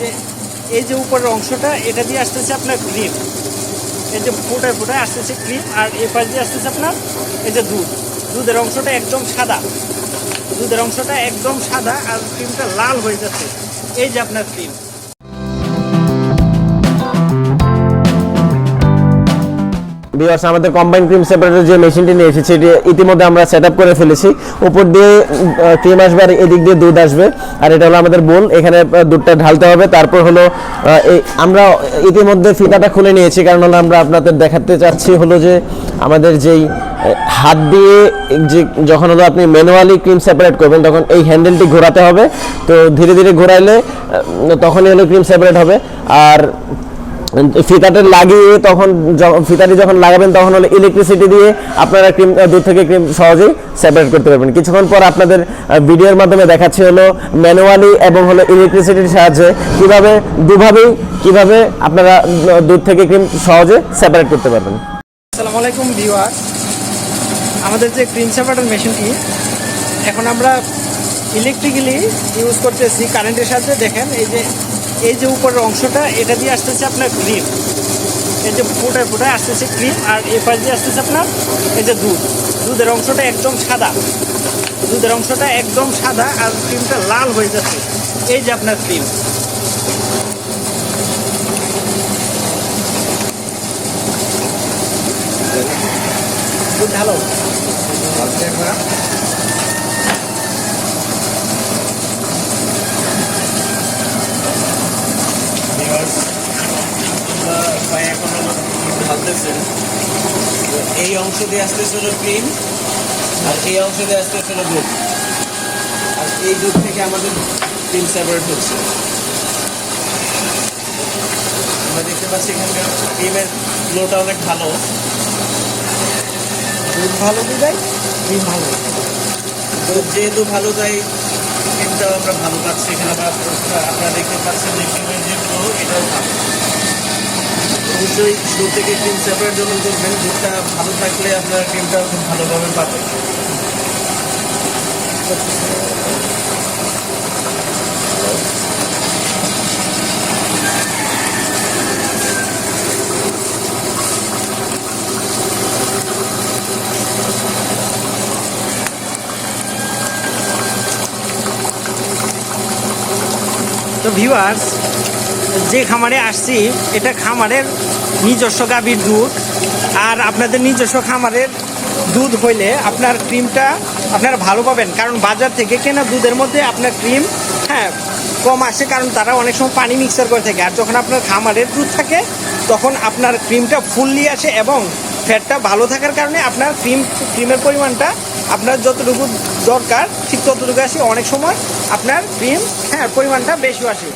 যে এই যে উপরের অংশটা, এটা দিয়ে আসতেছে আপনার ক্রিম। এই যে ফোটায় ফোটায় আসতেছে ক্রিম, আর এ পাশ দিয়ে আসতেছে আপনার এই যে দুধ। দুধের অংশটা একদম সাদা। দুধের অংশটা একদম সাদা, আর ক্রিমটা লাল হয়ে যাচ্ছে। এই যে আপনার ক্রিম। ভিউয়ার্স আমাদের কম্বাইন ক্রিম সেপারেটর যে মেশিনটি নিয়ে এসেছি, এটি ইতিমধ্যে আমরা সেট করে ফেলেছি। উপর দিয়ে ক্রিম আসবে আর এদিক দিয়ে দুধ আসবে। আর এটা হলো আমাদের বোল এখানে দুধটা ঢালতে হবে। তারপর হলো আমরা ইতিমধ্যে ফিতাটা খুলে নিয়েছি, কারণ হলো আমরা আপনাদের দেখাতে চাচ্ছি হলো যে আমাদের যেই হাত দিয়ে যে যখন হলো আপনি ম্যানুয়ালি ক্রিম সেপারেট করবেন, তখন এই হ্যান্ডেলটি ঘোরাতে হবে। তো ধীরে ধীরে ঘোরাইলে তখনই হলো ক্রিম সেপারেট হবে। আর ফিতাটা লাগিয়ে তখন ফিতাটি যখন লাগাবেন, তখন হলো ইলেকট্রিসিটি দিয়ে আপনারা ক্রিম দুধ থেকে ক্রিম সহজেই সেপারেট করতে পারবেন। কিছুক্ষণ পর আপনাদের ভিডিওর মাধ্যমে দেখাচ্ছি হলো ম্যানুয়ালি এবং হলো ইলেকট্রিসিটির সাহায্যে কীভাবে, দুভাবেই কীভাবে আপনারা দুধ থেকে ক্রিম সহজে সেপারেট করতে পারবেন। আসসালামু আলাইকুম ভিউয়ার আমাদের যে ক্রিম সেপারেটর মেশিনটি এখন আমরা ইলেকট্রিক্যালি ইউজ করতেছি কারেন্টের সাহায্যে। দেখেন, এই যে এই যে উপরের অংশটা এটা দিয়ে আসতেছে আপনার ক্রিম এই যে ফোটায় ফোটায় আসতেছে ক্রিম আর এ পাশ দিয়ে আসতেছে আপনার এই যে দুধ। দুধের অংশটা একদম সাদা। দুধের অংশটা একদম সাদা আর ক্রিমটা লাল হয়ে যাচ্ছে। এই যে আপনার ক্রিম দুধ ঢালো। এই অংশ দিয়ে আসতেছে হলো ক্রিম আর এই অংশ দিয়ে আসতেছে হলো দুধ আর এই দুধ থেকে আমাদের ক্রিম সেপারেট হচ্ছে। আমরা দেখতে পাচ্ছি এখানকার ক্রিমের ফ্লোটা অনেক ভালো। দুধ ভালো দিদাই ক্রিম ভালো। দুধ যেহেতু ভালো তাই ক্রিমটাও আমরা ভালো পাচ্ছি। এখানে আমরা আপনারা দেখতে পাচ্ছেন যে ক্রিমের যে ফ্লো এটাও ভালো। অবশ্যই দুধ থেকে ক্রিম সেপারেট যখন করবেন দুধটা ভালো থাকলে আপনার ক্রিমটাও খুব ভালোভাবে পাবেন। তো ভিউয়ার্স যে খামারে আসছি, এটা খামারের নিজস্ব গাভীর দুধ। আর আপনাদের নিজস্ব খামারের দুধ হইলে আপনার ক্রিমটা আপনারা ভালো পাবেন, কারণ বাজার থেকে কেনা দুধের মধ্যে আপনার ক্রিম হ্যাঁ কম আসে, কারণ তারা অনেক সময় পানি মিক্সার করে থাকে। আর যখন আপনার খামারের দুধ থাকে, তখন আপনার ক্রিমটা ফুললি আসে এবং ফ্যাটটা ভালো থাকার কারণে আপনার ক্রিম, ক্রিমের পরিমাণটা আপনার যতটুকু দরকার, ঠিক ততটুকু আসে, অনেক সময় আপনার ক্রিম হ্যাঁ পরিমাণটা বেশি আসে।